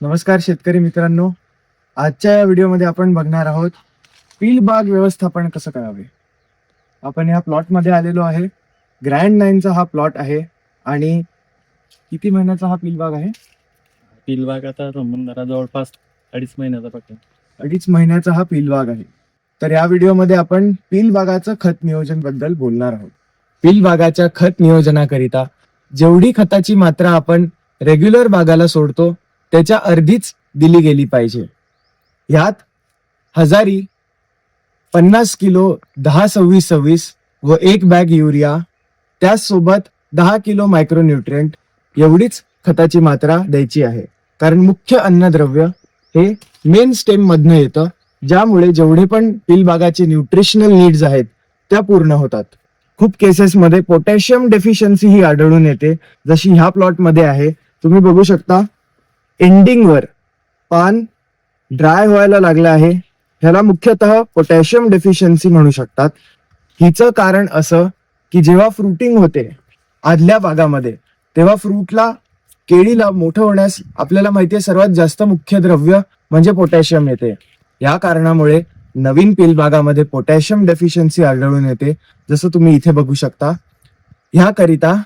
नमस्कार शेतकरी मित्रांनो. आजच्या या व्हिडिओमध्ये आपण बघणार आहोत पील बाग व्यवस्थापन कसं करावे? आपण या प्लॉटमध्ये आलेलो आहे. ग्रँड नाईनचा हा प्लॉट आहे आणि किती महिन्याचा हा पील बाग आहे? पिलबाग आता संबंधारा जवळपास अडीच महिन्याचा पक्का अडीच महिन्याचा हा पील बाग आहे. तर या व्हिडिओमध्ये आपण पील बागाचं खत नियोजनबद्दल बोलणार आहोत. पील बागाच्या खत नियोजनाकरिता जेवढी खताची मात्रा आपण रेग्युलर बागाला सोडतो त्याच्या अर्धीच दिली गेली पाहिजे. ह्यात हजारी पन्नास किलो दहा सव्वीस सव्वीस व एक बॅग युरिया त्याचसोबत दहा किलो मायक्रोन्युट्रियंट एवढीच खताची मात्रा द्यायची आहे. कारण मुख्य अन्नद्रव्य हे मेन स्टेम मधनं येतं ज्यामुळे जेवढे पण पिलबागाचे न्यूट्रिशनल नीड्स आहेत त्या पूर्ण होतात. खूप केसेसमध्ये पोटॅशियम डेफिशियन्सी ही आढळून येते. जशी ह्या प्लॉटमध्ये आहे तुम्ही बघू शकता एंडिंगवर पान ड्राय व्हायला लागलं आहे. ह्याला मुख्यतः पोटॅशियम डेफिशियन्सी म्हणू शकतात. हिचं कारण असं की जेव्हा फ्रुटिंग होते आदल्या भागामध्ये तेव्हा फ्रूटला केळीला मोठं होण्यास आपल्याला माहितीये सर्वात जास्त मुख्य द्रव्य म्हणजे पोटॅशियम येते. या कारणामुळे नवीन पिलबागामध्ये पोटॅशियम डेफिशियन्सी आढळून येते. जसं तुम्ही इथे बघू शकता. ह्याकरिता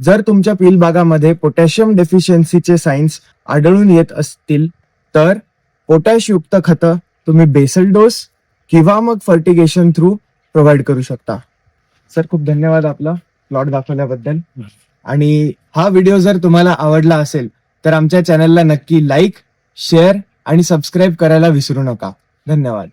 जर तुमच्या पिलबागामध्ये पोटॅशियम डेफिशियन्सीचे सायन्स आढळून येत असतील तर पोटॅश युक्त खतं तुम्ही बेसल डोस किंवा मग फर्टिगेशन थ्रू प्रोव्हाइड करू शकता. सर खूप धन्यवाद आपला प्लॉट दाखवल्याबद्दल. आणि हा व्हिडिओ जर तुम्हाला आवडला असेल तर आमच्या चॅनलला नक्की लाईक शेअर आणि सबस्क्राईब करायला विसरू नका. धन्यवाद.